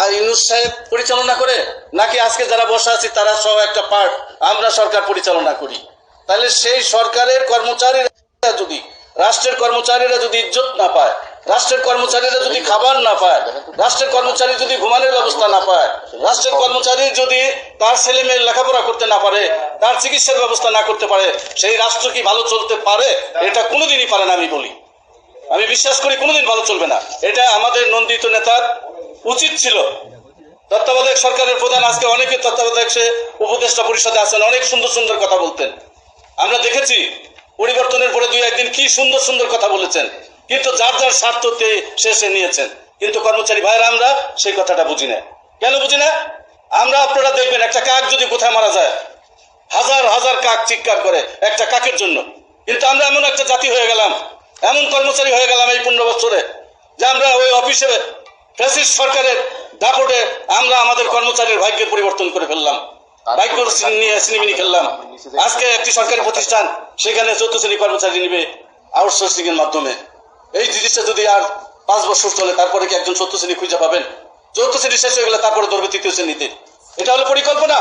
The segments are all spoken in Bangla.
আর ইউনুস সাহেব পরিচালনা করে? নাকি আজকে যারা বসে আছি, তারা সহ একটা পার্ট আমরা সরকার পরিচালনা করি? তাহলে সেই সরকারের কর্মচারীরা যদি, রাষ্ট্রের কর্মচারীরা যদি ইজ্জত না পায়, রাষ্ট্রের কর্মচারীরা যদি খাবার না পায়, রাষ্ট্রের কর্মচারী যদি ঘুমানোর ব্যবস্থা না পায়, রাষ্ট্রের কর্মচারী যদি তার ছেলে মেয়ের লেখাপড়া করতে না পারে, তার চিকিৎসার ব্যবস্থা না করতে পারে, সেই রাষ্ট্র কি ভালো চলতে পারে? এটা কোনোদিনই পারে না আমি বলি। আমি বিশ্বাস করি কোনোদিন ভালো চলবে না। এটা আমাদের নন্দিত নেতার উচিত ছিল। তত্ত্বাবধায়ক সরকারের প্রধান আজকে অনেকে তত্ত্বাবধায়ক সে উপদেষ্টা পরিষদে আছেন, অনেক সুন্দর সুন্দর কথা বলতেন। আমরা দেখেছি পরিবর্তনের পরে দুই একদিন কি সুন্দর সুন্দর কথা বলেছেন। কিন্তু যার যার স্বার্থতে শেষে নিয়েছেন। কিন্তু কর্মচারী ভাইরা আমরা সেই কথাটা বুঝি না। কেন বুঝি না? আমরা আপনারা দেখবেন, একটা কাক যদি কোথায় মারা যায়, হাজার হাজার কাক চিৎকার করে একটা কাকের জন্য। কিন্তু আমরা এমন একটা জাতি হয়ে গেলাম, এমন কর্মচারী হয়ে গেলাম এই পনেরো বছরে, যে আমরা ওই অফিসে ফ্যাসিস্ট সরকারের দাপটে আমরা আমাদের কর্মচারীর ভাগ্যের পরিবর্তন করে ফেললাম। ভাগ্য নিয়ে সিনেমিনি খেললাম। আজকে একটি সরকারি প্রতিষ্ঠান সেখানে চৌদ্দ শ্রেণি কর্মচারী নিবে আউটসোর্সিং এর মাধ্যমে। এই জিনিসটা যদি আর পাঁচ বছর চলে তারপরে কি একজন চৌদ্দ শ্রেণি খুঁজে পাবেন? চৌদ্দ শ্রেণি শেষ হয়ে গেলে তারপরে ধরবে তৃতীয় শ্রেণীতে। এটা হলো পরিকল্পনা।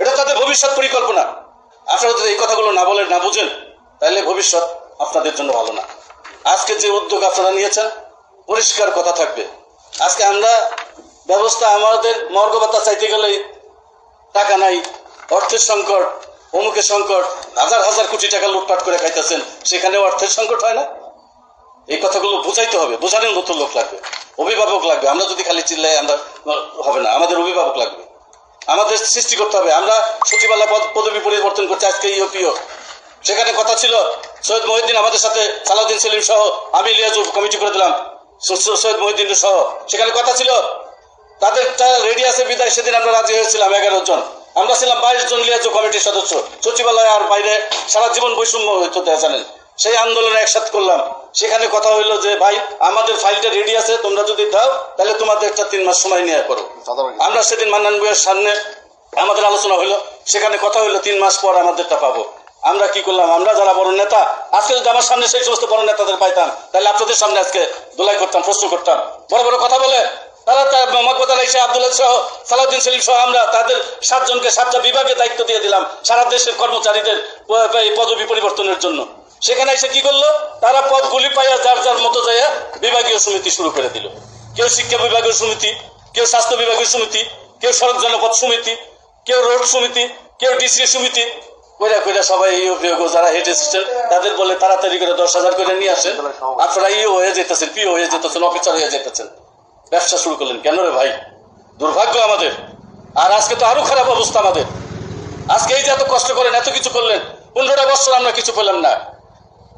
এটা তাদের ভবিষ্যৎ পরিকল্পনা। আপনারা যদি এই কথাগুলো না বলেন না বুঝেন তাহলে ভবিষ্যৎ আপনাদের জন্য ভালো না। আজকে যে উদ্যোগ আপনারা নিয়েছেন পরিষ্কার কথা থাকবে। আজকে আমরা ব্যবস্থা আমাদের মর্গবাতা চাইতে গেলে টাকা নাই, অর্থের সংকট, অমুকের সংকট, হাজার হাজার কোটি টাকা লুটপাট করে খাইতেছেন সেখানে অর্থের সংকট হয় না? এই কথাগুলো বুঝাইতে হবে, বোঝানোর মতো লোক লাগবে, অভিভাবক লাগবে, আমরা যদি খালি চিল্লাই আমরা হবে না, আমাদের অভিভাবক লাগবে। আমাদের সৃষ্টি করতে হবে, আমরা সচিবালয় পদ, পদবি পরিবর্তন করছি আজকে ইউপিও সেখানে কথা ছিল, সৈয়দ মহিউদ্দিন আমাদের সাথে সালাউদ্দিন সেলিম সহ আমি লিয়াজু কমিটি করে দিলাম। সৈয়দ মহিউদ্দিন সহ। সেখানে কথা ছিল, তাদের রেডি আছে বিদায়, সেদিন আমরা রাজি হয়েছিলাম এগারো জন। আমরা ছিলাম বাইশ জন লিয়াজু কমিটির সদস্য। সচিবালয় আর বাইরে সারা জীবন বৈষম্য হইতো জানেন। সেই আন্দোলনে একসাথে করলাম। সেখানে কথা হইল যে, ভাই, আমাদের ফাইলটা রেডি আছে, তোমরা যদি দাও, তাহলে তোমাদের একটা তিন মাস সময় নিয়ে করো। আমরা সেদিন মান্নান বইয়ের সামনে আমাদের আলোচনা হইল। সেখানে কথা হইল, তিন মাস পর আমাদেরটা পাবো। আমরা কি করলাম? আমরা যারা বড় নেতা, আজকে যদি আমার সামনে সেই সমস্ত বড় নেতাদের পাইতাম, তাহলে আপনাদের সামনে আজকে দোলাই করতাম, প্রশ্ন করতাম। বড় বড় কথা বলে, তারা মকবদ আলাই শাহ আব্দুল্লাহ সহ সালাউদ্দিন সেলিম সহ আমরা তাদের সাতজনকে সাতটা বিভাগে দায়িত্ব দিয়ে দিলাম সারা দেশের কর্মচারীদের পদবি পরিবর্তনের জন্য। সেখানে এসে কি করল? তারা পদগুলি পাইয়া যার যার মতো যাইয়া বিভাগীয় সমিতি শুরু করে দিল। কেউ শিক্ষা বিভাগীয় সমিতি, কেউ স্বাস্থ্য বিভাগীয় সমিতি, কেউ সড়ক জনপথ সমিতি, কেউ রোড সমিতি, কেউ ডিসি সমিতি কইরা কইরা সবাই ইউ বিয়োগ যারা হেড অ্যাসিস্ট্যান্ট তাদের বলে তাড়াতাড়ি করে দশ হাজার করে নিয়ে আসেন। আপনারা ইউ হয়ে যেতেছেন পি হয়ে যেতেছেন অফিসার হয়ে যেতেছেন। ব্যবসা শুরু করলেন। কেন রে ভাই? দুর্ভাগ্য আমাদের। আর আজকে তো আরও খারাপ অবস্থা আমাদের। আজকে এই যে এত কষ্ট করেন, এত কিছু করলেন, পনেরোটা বছর আমরা কিছু পেলাম না।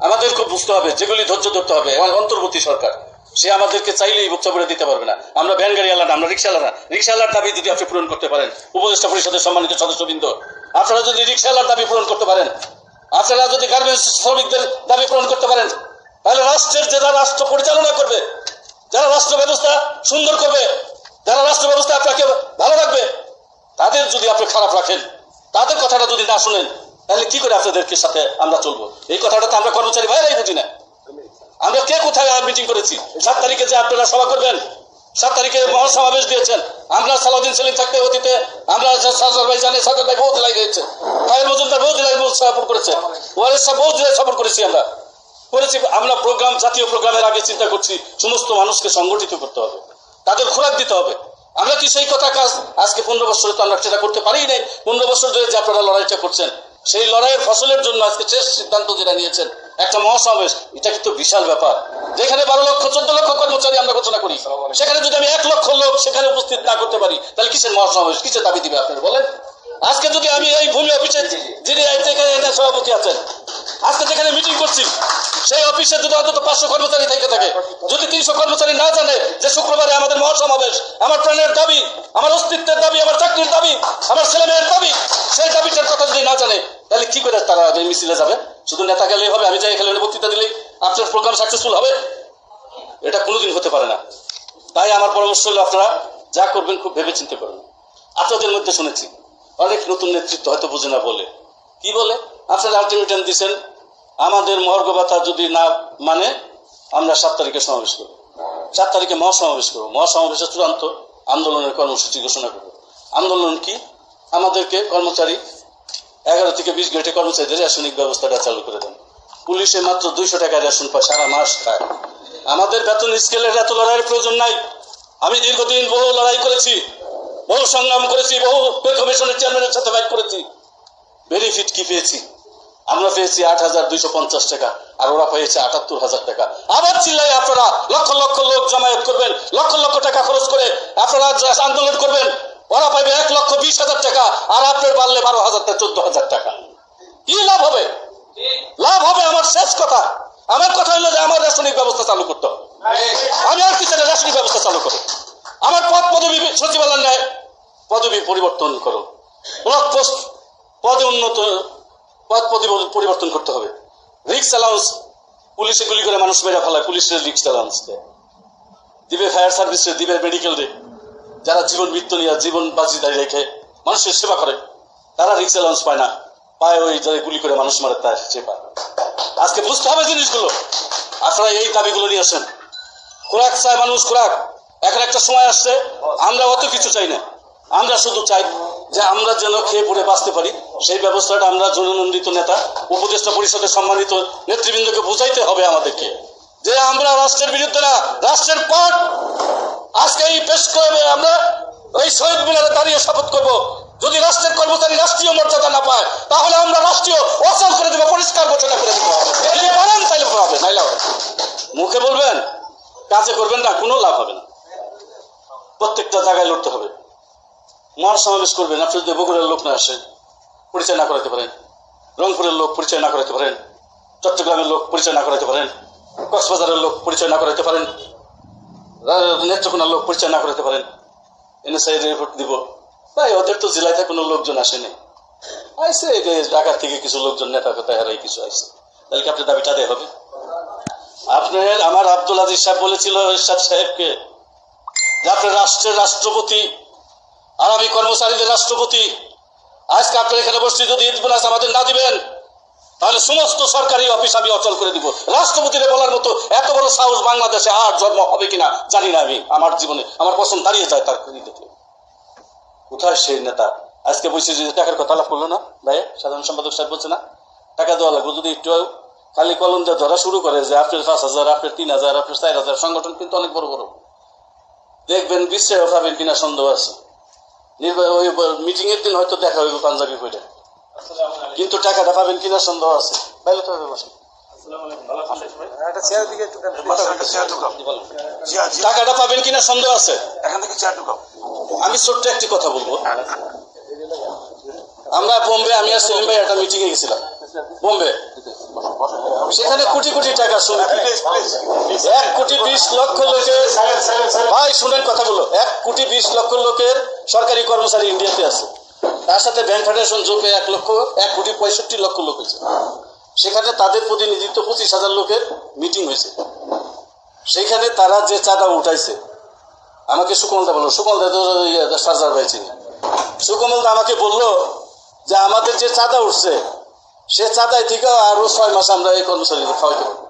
আমাদের খুব বুঝতে হবে, যেগুলি ধৈর্য ধরতে হবে, আমার অন্তর্বর্তী সরকার, সে আমাদেরকে চাইলেই বুচ্চা করে দিতে পারবে না। আমরা ভ্যান গাড়ি আলাদা আমরা রিক্সাওয়ালা না। রিক্সাওয়ালার দাবি যদি আপনি পূরণ করতে পারেন, উপদেষ্টা পরিষদের সম্মানিত সদস্যবৃন্দ আপনারা যদি রিক্সাওয়ালার দাবি পূরণ করতে পারেন, আপনারা যদি গার্মেন্টস শ্রমিকদের দাবি পূরণ করতে পারেন, তাহলে রাষ্ট্রের যারা রাষ্ট্র পরিচালনা করবে, যারা রাষ্ট্র ব্যবস্থা সুন্দর করবে, যারা রাষ্ট্র ব্যবস্থা আপনাকে ভালো রাখবে, তাদের যদি আপনি খারাপ রাখেন, তাদের কথাটা যদি না শুনেন, তাহলে কি করে আপনাদেরকে সাথে আমরা চলবো? এই কথাটা তো আমরা কর্মচারী ভাইরাই বুঝি না। আমরা কে কোথায় মিটিং করেছি? সাত তারিখে যে আপনারা সভা করবেন সাত তারিখে মহাসমাবেশ দিয়েছেন। আমরা সালাউদ্দিন সেলিম থাকতে অতীতে, আমরা জানি সাজার ভাই বহু জেলায় গিয়েছে ফাইল মজুমদার বহু জেলায় সফর করেছে। ওয়ারেস বহু জেলায় সফর করেছি আমরা। করেছি, আমরা প্রোগ্রাম, জাতীয় প্রোগ্রামের আগে চিন্তা করছি, সমস্ত মানুষকে সংগঠিত করতে হবে। তাদের খোরাক দিতে হবে। আমরা কি সেই কথা কাজ আজকে পনেরো বছরে তো আমরা সেটা করতে পারি নাই। পনেরো বছর ধরে যে আপনারা লড়াইটা করছেন, সেই লড়াইয়ের ফসলের জন্য আজকে শেষ সিদ্ধান্ত যেটা নিয়েছেন, একটা মহাসমাবেশ, এটা কিন্তু বিশাল ব্যাপার। যেখানে বারো লক্ষ চোদ্দ লক্ষ কর্মচারী আমরা ঘোষণা করি। সেখানে যদি আমি এক লক্ষ লোক সেখানে উপস্থিত না করতে পারি তাহলে কিসের মহাসমাবেশ কিসের দাবি দিবে আপনারা বলেন? আজকে যদি আমি এই ভূমি অফিসে যিনি এখানে সভাপতি আছেন আজকে যেখানে মিটিং করছি সেই অফিসে যদি অন্তত পাঁচশো কর্মচারী থেকে থাকে যদি তিনশো কর্মচারী না জানে যে শুক্রবারে আমাদের মহাসমাবেশ আমার প্রাণের দাবি আমার অস্তিত্বের দাবি আমার চাকরির দাবি আমার ছেলে মেয়ের দাবি সেই দাবিটার কথা যদি না জানে তাহলে কি করে তারা মিছিলে যাবে? শুধু নেতা গেলেই হবে, আমি যাই এখানে বক্তৃতা দিলেই আপনার প্রোগ্রাম সাকসেসফুল হবে? এটা কোনোদিন হতে পারে না। তাই আমার পরামর্শ হলো আপনারা যা করবেন খুব ভেবে চিন্তে করবেন আপনাদের মধ্যে শুনেছি, অনেক নতুন নেতৃত্ব হয়তো বুঝে না বলে। কি বলে? আপনারা আলটিমেটাম দিচ্ছেন আমাদের মর্গ ব্যথা যদি না মানে আমরা সাত তারিখে সমাবেশ করব। সাত তারিখে মহাসমাবেশ করব। মহাসমাবেশের চূড়ান্ত আন্দোলনের কর্মসূচি ঘোষণা করব। আন্দোলন কি? আমাদেরকে কর্মচারী এগারো থেকে বিশ গ্রেডে কর্মচারীদের রেশনিক ব্যবস্থাটা চালু করে দেন। পুলিশে মাত্র দুইশো টাকা রেশন পায়, সারা মাস খায়। আমাদের বেতন স্কেলের এত লড়াইয়ের প্রয়োজন নাই। আমি দীর্ঘদিন বহু লড়াই করেছি, বহু সংগ্রাম করেছি, বহু কমিশনের চেয়ারম্যানের সাথে ফাইট করেছি। বেনিফিট কি পেয়েছি? আমরা পেয়েছি আট হাজার দুইশো পঞ্চাশ টাকা, আর ওরা পেয়েছে আটাত্তর হাজার টাকা। আবার চিল্লাই আপনারা, লক্ষ লক্ষ লোক জমায়েত করবেন, লক্ষ লক্ষ টাকা খরচ করে আপনারা আন্দোলন করবেন। ওরা পাইবে এক লক্ষ বিশ হাজার টাকা, আর আপনার বাড়লে বারো হাজার টাকা চোদ্দ হাজার টাকা। কি লাভ হবে? লাভ হবে আমার শেষ কথা। আমার কথা হলো যে আমার রেশনিক ব্যবস্থা চালু করতে আমি আর কি কিছু রেশনিক ব্যবস্থা চালু করো? আমার পদ পদবি সচিবালয় নেয়, পদবি পরিবর্তন করো। ব্লক পোস্ট পদে উন্নত, পদ পদি- পরিবর্তন করতে হবে। রিক্স অ্যালাউন্স, পুলিশে গুলি করে মানুষ মেরে ফেলায়, পুলিশের রিক্স অ্যালাউন্স দেয়। দিবে ফায়ার সার্ভিসে, দিবে মেডিকেল রে। যারা জীবন মৃত্যু নিয়ে জীবন বাজি দাঁড়িয়ে রেখে মানুষের সেবা করে, তারা রিক্স অ্যালাউন্স পায় না। পায় ওই যারা গুলি করে মানুষ মারে, তার সে পায়। আজকে বুঝতে হবে জিনিসগুলো। আপনারা এই দাবিগুলো নিয়ে আসেন। খোরাক চায় মানুষ, খোরাক। এখন একটা সময় আসছে, আমরা অত কিছু চাই না। আমরা শুধু চাই যে আমরা যেন খেয়ে পড়ে বাঁচতে পারি। সেই ব্যবস্থাটা আমরা জননন্দিত নেতা, উপদেষ্টা পরিষদের সম্মানিত নেতৃবৃন্দকে বোঝাইতে হবে আমাদেরকে। যে আমরা রাষ্ট্রের বিরুদ্ধে না, রাষ্ট্রের পর আজকে এই পেশ করবে আমরা ওই শহীদ মিনারে দাঁড়িয়ে শপথ করব। যদি রাষ্ট্রের কর্মচারী রাষ্ট্রীয় মর্যাদা না পায়, তাহলে আমরা রাষ্ট্রীয় অচল করে দেবো, পরিষ্কার ঘোষণা করে দেবো যদি পারেন তাইলে হবে মুখে বলবেন, কাজে করবেন না, কোনো লাভ হবে না। প্রত্যেকটা জায়গায় লড়তে হবে। মহা সমাবেশ করবেন, আপনি যদি বগুড়ার লোক না আসে পরিচয় না করাতে পারেন। রংপুরের লোক পরিচয় না করাতে পারেন। চট্টগ্রামের লোক পরিচয় না করাতে পারেন। কক্সবাজারের লোক পরিচয় না করাতে পারেন। নেত্রকোনার লোক পরিচয় না করাতে পারেন। এনএসআই রিপোর্ট দিব। ভাই, ওদের তো জেলাতে কোনো লোকজন আসেনি আইসে ঢাকার থেকে কিছু লোকজন, নেতা কথা হারাই কিছু আইসে। তাহলে কি আপনার দাবিটা দেয় হবে? আপনার আমার আব্দুল আজিজ সাহেব বলেছিল, এরশাদ সাহেবকে, যে আপনি রাষ্ট্রের রাষ্ট্রপতি আর আমি কর্মচারীদের রাষ্ট্রপতি, আজকে আপনার এখানে বসছি যদি ঈদ বোনাস আমাদের না দিবেন তাহলে সমস্ত সরকারি অফিস আমি অচল করে দিব। রাষ্ট্রপতিরে বলার মতো এত বড় সাহস বাংলাদেশে আর জন্ম হবে কিনা জানি না আমি, আমার জীবনে। আমার পছন্দ দাঁড়িয়ে যায় তার দেখে কোথায় সেই নেতা? আজকে বলছে যে টাকার কথা লাভ করল না ভাই সাধারণ সম্পাদক সাহেব বলছে না। টাকা দেওয়া লাগবে যদি একটু খালি কলম দিয়ে ধরা শুরু করে যে আপনার পাঁচ হাজার, আপনার তিন হাজার, আপনার চার হাজার, সংগঠন কিন্তু অনেক বড় বড়। দেখবেন বিশ্বে ওঠাবেন কিনা সন্দেহ আছে। মিটিং এর দিন হয়তো দেখা হইব পাঞ্জাবি করে কিন্তু টাকাটা পাবেন কিনা সন্দেহ আছে। তাইলে তো হবে বসেন। টাকাটা পাবেন কিনা সন্দেহ আছে? এখান থেকে আমি ছোট্ট একটি কথা বলব। আমরা বোম্বে আমি আর সেলিম ভাই একটা মিটিং এ গেছিলাম। বোম্বে। সেখানে কোটি কোটি টাকা শুনে এক কোটি বিশ লক্ষ লোকের ভাই শুনেন কথা বলো এক কোটি বিশ লক্ষ লোকের সরকারি কর্মচারী ইন্ডিয়াতে আছে। তার সাথে ব্যাংক ফেডারেশন যোগে এক লক্ষ, এক কোটি পঁয়ষট্টি লক্ষ লোক হয়েছে। সেখানে তাদের প্রতিনিধিত্ব পঁচিশ হাজার লোকের মিটিং হয়েছে। সেইখানে তারা যে চাঁদা উঠাইছে, আমাকে সুকমলদা বলল, সুকমলদা তো সার্জার ভাই চিনি। সুকমলদা আমাকে বলল যে, আমাদের যে চাঁদা উঠছে, সে চাঁদায় থেকে আরও ছয় মাস আমরা এই কর্মচারীদের খাওয়াইতে পারব।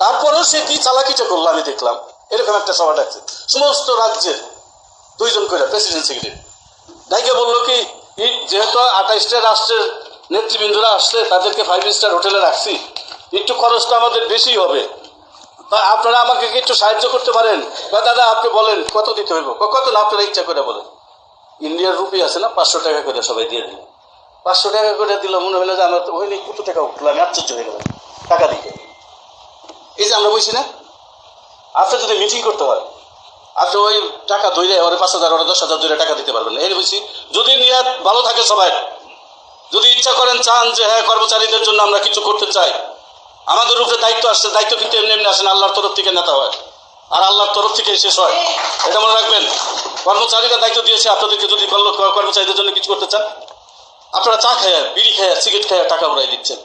তারপরেও সে কি চালাকিটা করল আমি দেখলাম। এরকম একটা সভা ডাকছে। সমস্ত রাজ্যের দুইজন করে প্রেসিডেন্ট, সেক্রেটারি। ডাইকে বলল কি যেহেতু আঠাইশটা রাষ্ট্রের নেতৃবৃন্দরা আসছে, তাদেরকে ফাইভ স্টার হোটেলে রাখছি, একটু খরচটা আমাদের বেশি হবে। বা আপনারা আমাকে কি একটু সাহায্য করতে পারেন? বা দাদা, আপনি বলেন, কত দিতে হইব? কত না আপনারা ইচ্ছা করে বলেন। ইন্ডিয়ার রুপি আছে না, পাঁচশো টাকা করে সবাই দিয়ে দিল। পাঁচশো টাকা করে দিল, মনে হলো যে আমার তো ওই নিয়ে কত টাকা উঠল, আমি আশ্চর্য হয়ে গেলাম, টাকা দিতে। এই যে আমরা বলছি না? আপনার যদি মিটিং করতে হয় আপনি ওই টাকা ধরে ওরে পাঁচ হাজার, ওরা দশ হাজার ধরে টাকা দিতে পারবেন না। এই বলছি যদি নিয়াত ভালো থাকে সবাই। যদি ইচ্ছা করেন চান যে হ্যাঁ কর্মচারীদের জন্য আমরা কিছু করতে চাই। আমাদের উপরে দায়িত্ব আসছে, দায়িত্ব কিন্তু এমনি এমনি আসেন আল্লাহর তরফ থেকে নেতা হয়। আর আল্লাহর তরফ থেকে শেষ হয়। এটা মনে রাখবেন। কর্মচারীরা দায়িত্ব দিয়েছে, আপনাদেরকে যদি কর্ম- কর্মচারীদের জন্য কিছু করতে চান, আপনারা চা খায় বিড়ি খায় সিগারেট খায় টাকা উড়াই দিচ্ছেন।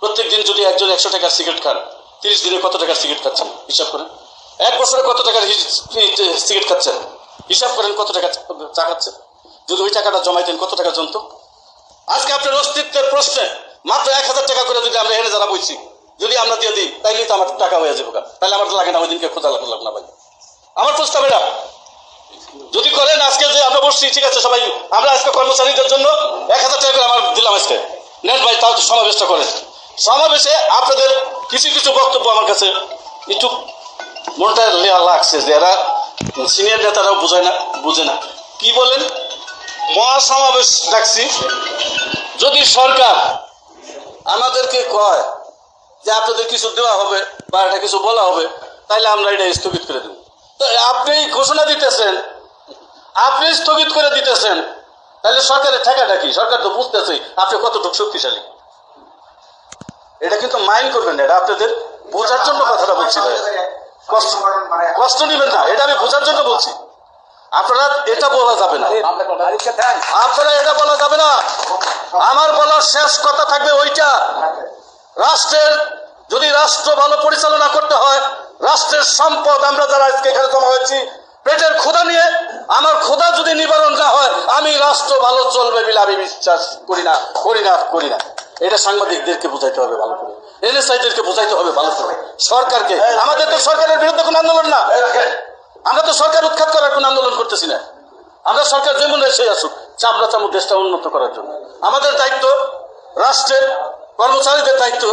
প্রত্যেক দিন যদি একজন একশো টাকার সিগারেট খান, তিরিশ দিনে কত টাকার সিগারেট খাচ্ছেন? হিসাব করেন। এক বছরে কত টাকার সিগারেট খাচ্ছেন? হিসাব করেন কত টাকা চা খাচ্ছেন? যদি ওই টাকাটা জমাইতেন কত টাকা জমত? আজকে আপনার অস্তিত্বের প্রশ্নে মাত্র এক হাজার টাকা করে যদি আমরা এনে যারা বইছি যদি আমরা দিয়ে দিই তাইলেই তো আমার টাকা হয়ে যাবে তাহলে আমার তো লাগে না ওই দিনকে খোঁজা লাগলাম না ভাই। আমার প্রস্তাব এটা যদি করেন আজকে যে আমরা বসছি, ঠিক আছে, সবাই, আমরা আজকে কর্মচারীদের জন্য এক হাজার টাকা করে আমার দিলাম আজকে। নেন ভাই, তাও তো সমাবেশটা করেন। সমাবেশে আপনাদের কিছু কিছু বক্তব্য আমার কাছে একটু লেয়া লাগছে যে এরা সিনিয়র নেতারাও বোঝায় না, বুঝে না। কি বলেন? মহাসমাবেশ ডাকছি। যদি সরকার আমাদেরকে কয় যে আপনাদের কিছু দেওয়া হবে বা এটা কিছু বলা হবে তাহলে আমরা এটা স্থগিত করে দেব। তো আপনি ঘোষণা দিতেছেন, আপনি স্থগিত করে দিতেছেন তাহলে সরকারের ঠেকাটা কি? সরকার তো বুঝতেছে, আপনি কতটুকু শক্তিশালী। এটা কিন্তু মাইন্ড করবেন না, এটা আপনাদের বোঝার জন্য কথাটা বলছি ভাই। কষ্ট কষ্ট নেবেন না এটা আমি বোঝার জন্য বলছি। আপনারা এটা বলা যাবে না। আপনারা এটা বলা যাবে না। আমার বলার শেষ কথা থাকবে ওইটা। রাষ্ট্রের যদি রাষ্ট্র ভালো পরিচালনা করতে হয় রাষ্ট্রের সম্পদ আমরা যারা আজকে এখানে জমা হয়েছি পেটের ক্ষুধা নিয়ে আমার ক্ষুধা যদি নিবারণ না হয় আমি রাষ্ট্র ভালো চলবে বলে আমি বিশ্বাস করি না করি না করি না। এটা সাংবাদিকদেরকে বোঝাইতে হবে ভালো করে। এনএসআইদেরকে বোঝাইতে হবে ভালো করে। সরকারকে। আমাদের তো সরকারের বিরুদ্ধে কোনো আন্দোলন না। আমরা তো সরকার উৎখাত করার কোনো আন্দোলন করতেছি না। আমরা সরকার যেমন এসে আসুক চামড়া চামড় দেশটা উন্নত করার জন্য। আমাদের দায়িত্ব রাষ্ট্রের কর্মচারীদের দায়িত্ব।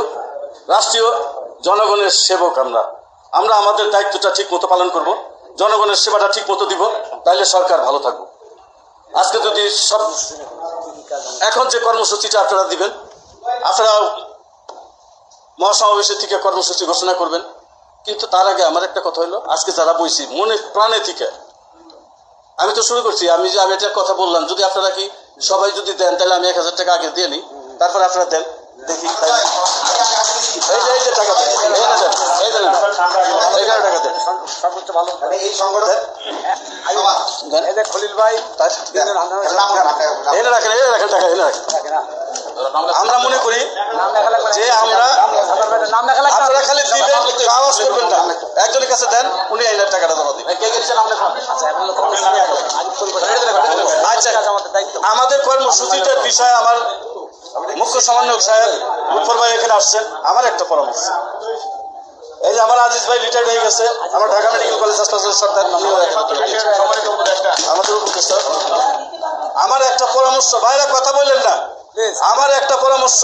রাষ্ট্রীয় জনগণের সেবক আমরা। আমরা আমাদের দায়িত্বটা ঠিক মতো পালন করব। জনগণের সেবাটা ঠিক মতো দিব। তাহলে সরকার ভালো থাকব। আজকে যদি সব এখন যে কর্মসূচিটা আপনারা দিবেন আপনারা মহাসমাবেশের থেকে কর্মসূচি ঘোষণা করবেন। কিন্তু তার আগে আমার একটা কথা হলো আজকে যারা বইছি মনে প্রাণে থেকে। আমি তো শুরু করছি আমি যে আমি একটা কথা বললাম যদি আপনারা কি সবাই যদি দেন তাহলে আমি এক হাজার টাকা আগে দিয়ে নিই। তারপর আপনারা দেন দেখি। খলিল ভাই এনে রাখেন এনে রাখেন টাকা এনে রাখেন। আমরা মনে করি লেখা যে আমরা লেখা আপনারা খালি দিবেন আওয়াজ করবেন না। একজনের কাছে দেন উনি এই টাকাটা জমা দিবেন। লেখা আচ্ছা পরিবার আচ্ছা আমাদের কর্মসূচিটার বিষয়ে আমার মুখ্য সমন্বয়ক সাহেব মুখর ভাই এখানে আসছেন আমার একটা পরামর্শ। এই যে আমার আজিজ ভাই রিটায়ার্ড হয়ে গেছে আমার ঢাকা মেডিকেল কলেজ হাসপাতালের সরকার আমাদের উপদেষ্টা। আমার একটা পরামর্শ ভাইরা কথা বললেন না. আমার একটা পরামর্শ।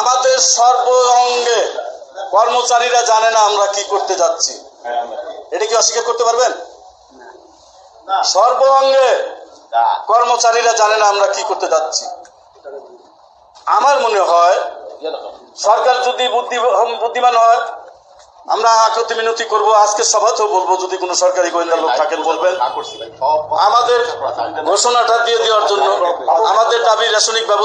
আমাদের সর্ব অঙ্গে কর্মচারীরা জানে না আমরা কি করতে যাচ্ছি। এটা কি অস্বীকার করতে পারবেন? সর্ব অঙ্গে কর্মচারীরা জানে না আমরা কি করতে যাচ্ছি। আমার মনে হয় সরকার যদি বুদ্ধি বুদ্ধিমান হয় আমরা আকৃতি মিনতি করব। আজকে সভাতেও বলব যদি কোনো সরকারি গোয়েন্দা লোক থাকেন বলবেন। আমাদের ঘোষণাটা দিয়ে দেওয়ার জন্য আমাদের দাবি রেশনিক ব্যবস্থা